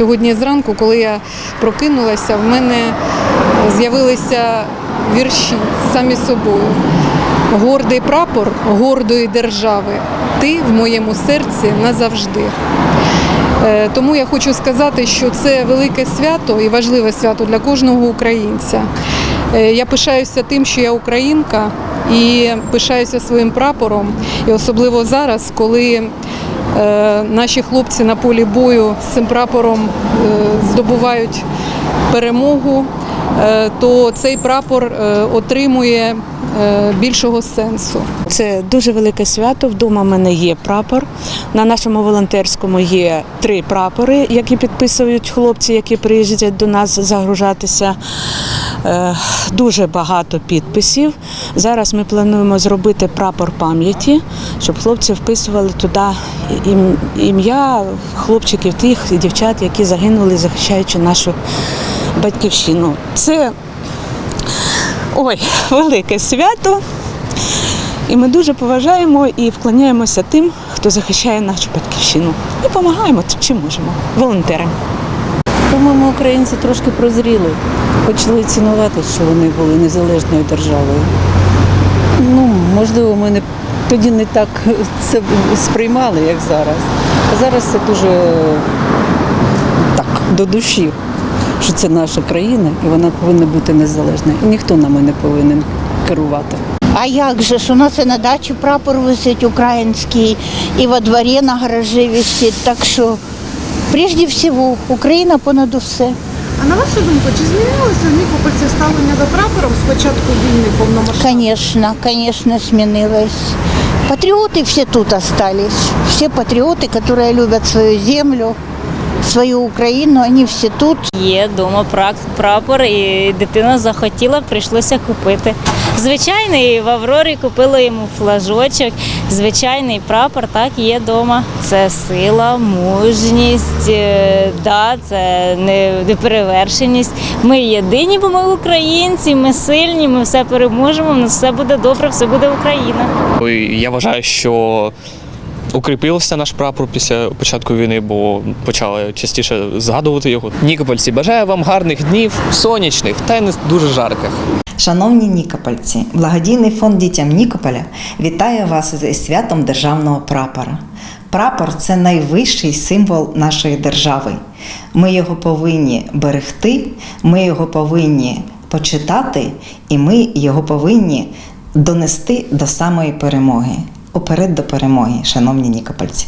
Сьогодні зранку, коли я прокинулася, в мене з'явилися вірші самі собою. Гордий прапор гордої держави. Ти в моєму серці назавжди. Е, Тому я хочу сказати, що це велике свято і важливе свято для кожного українця. Е, Я пишаюся тим, що я українка, і пишаюся своїм прапором. І особливо зараз, коли наші хлопці на полі бою з цим прапором е, здобувають перемогу, е, то цей прапор е, отримує е, більшого сенсу. Це дуже велике свято. Вдома в мене є прапор. На нашому волонтерському є три прапори, які підписують хлопці, які приїздять до нас загружатися. Е, Дуже багато підписів. Зараз ми плануємо зробити прапор пам'яті, щоб хлопці вписували туди ім'я хлопчиків, тих і дівчат, які загинули, захищаючи нашу батьківщину. Це ой, велике свято. І ми дуже поважаємо і вклоняємося тим, хто захищає нашу батьківщину. І допомагаємо чим можемо волонтерам. По-моєму, українці трошки прозріли, почали цінувати, що вони були незалежною державою. Ну, можливо, ми не, тоді не так це сприймали, як зараз. А зараз це дуже так, до душі, що це наша країна і вона повинна бути незалежною. І ніхто нами не повинен керувати. А як же ж? У нас і на дачі прапор висить український, і во дворі на гаражі висить. Так що, прежде всього, Україна понад усе. А на вашу думку, чи змінилося в Нікопольці ставлення до прапором з початку війни повномасштабної? Конечно, конечно, змінилось. Патріоти всі тут остались. Всі патріоти, які люблять свою землю, свою Україну, вони всі тут. Є вдома прапор, і дитина захотіла, прийшлося купити. Звичайний в Аврорі купили йому флажочок. Звичайний прапор так є вдома. Це сила, мужність, е, да, це не- неперевершеність. Ми єдині, бо ми українці, ми сильні, ми все переможемо, у нас все буде добре, все буде Україна. Я вважаю, що укріпився наш прапор після початку війни, бо почали частіше згадувати його. Нікопольці, бажаю вам гарних днів, сонячних та й не дуже жарких. Шановні нікопольці, благодійний фонд дітям Нікополя вітає вас зі святом державного прапора. Прапор це найвищий символ нашої держави. Ми його повинні берегти, ми його повинні почитати, і ми його повинні донести до самої перемоги. Уперед до перемоги, шановні нікопольці.